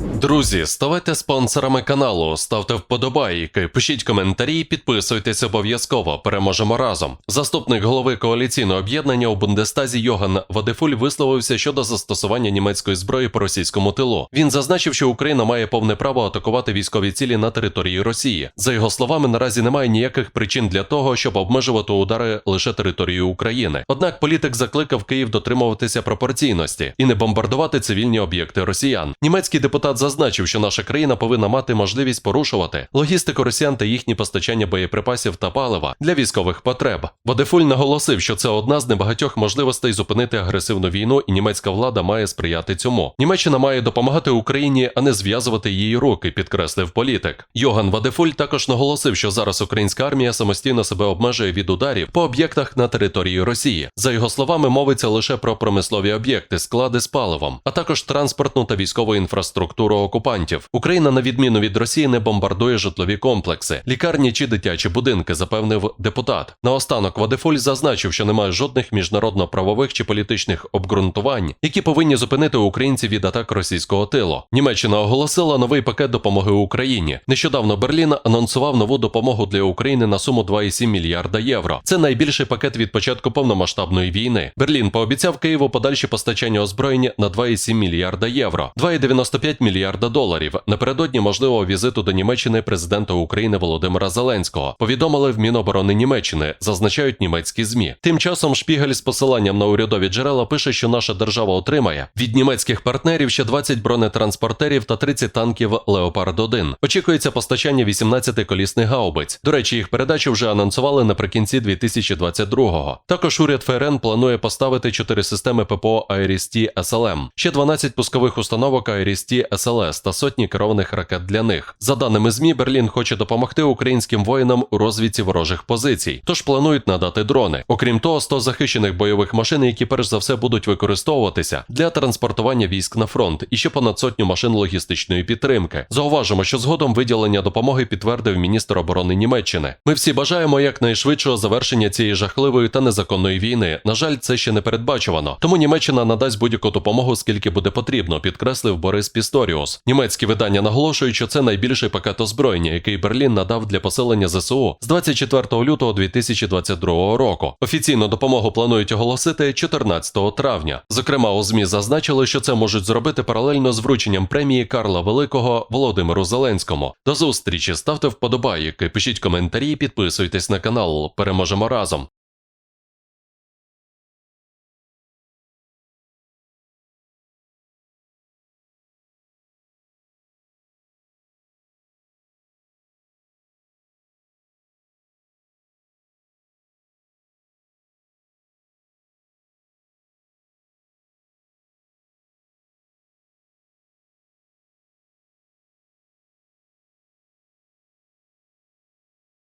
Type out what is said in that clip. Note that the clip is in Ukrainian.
Друзі, ставайте спонсорами каналу, ставте вподобайки, пишіть коментарі, підписуйтесь обов'язково. Переможемо разом. Заступник голови коаліційного об'єднання у Бундестазі Йоган Вадефуль висловився щодо застосування німецької зброї по російському тилу. Він зазначив, що Україна має повне право атакувати військові цілі на території Росії. За його словами, наразі немає ніяких причин для того, щоб обмежувати удари лише територією України. Однак політик закликав Київ дотримуватися пропорційності і не бомбардувати цивільні об'єкти росіян. Німецький депутат зазначив, що наша країна повинна мати можливість порушувати логістику росіян та їхні постачання боєприпасів та палива для військових потреб. Водефуль наголосив, що це одна з небагатьох можливостей зупинити агресивну війну, і німецька влада має сприяти цьому. Німеччина має допомагати Україні, а не зв'язувати її руки, підкреслив політик. Йоган Вадефуль також наголосив, що зараз українська армія самостійно себе обмежує від ударів по об'єктах на території Росії. За його словами, мовиться лише про промислові об'єкти, склади з паливом, а також транспортну та військову інфраструктуру окупантів. Україна, на відміну від Росії, не бомбардує житлові комплекси, лікарні чи дитячі будинки, запевнив депутат. Наостанок Вадефоль зазначив, що немає жодних міжнародно-правових чи політичних обґрунтувань, які повинні зупинити українців від атак російського тилу. Німеччина оголосила новий пакет допомоги Україні. Нещодавно Берлін анонсував нову допомогу для України на суму 2,7 мільярда євро. Це найбільший пакет від початку повномасштабної війни. Берлін пообіцяв Києву подальші постачання озброєння на 2,7 мільярда євро, 2,95 мільярда доларів. Напередодні можливого візиту до Німеччини президента України Володимира Зеленського повідомили в Міноборони Німеччини, зазначають німецькі змі. Тим часом Шпігель з посиланням на урядові джерела пише, що наша держава отримає від німецьких партнерів ще 20 бронетранспортерів та 30 танків Леопард 1 Очікується постачання 18 колісних гаубиць. До речі, їх передачу вже анонсували наприкінці 2022-го. Також уряд ФРН планує поставити 4 системи ППО Айрісті СЛМ, ще 12 пускових установок Айрісті СЛС та сотні керованих ракет для них. За даними ЗМІ, Берлін хоче допомогти українським воїнам у розвідці ворожих позицій, тож планують надати дрони. Окрім того, 100 захищених бойових машин, які перш за все будуть використовуватися для транспортування військ на фронт, і ще понад сотню машин логістичної підтримки. Зауважимо, що згодом виділення допомоги підтвердив міністр оборони Німеччини. Ми всі бажаємо якнайшвидшого завершення цієї жахливої та незаконної війни. На жаль, це ще не передбачувано. Тому Німеччина надасть будь-яку допомогу, скільки буде потрібно, підкреслив Борис Пісторіус. Німецькі видання наголошують, що це найбільший пакет озброєння, який Берлін надав для посилення ЗСУ з 24 лютого 2022 року. Офіційну допомогу планують оголосити 14 травня. Зокрема, у ЗМІ зазначили, що це можуть зробити паралельно з врученням премії Карла Великого Володимиру Зеленському. До зустрічі ставте вподобайки, пишіть коментарі, підписуйтесь на канал. Переможемо разом.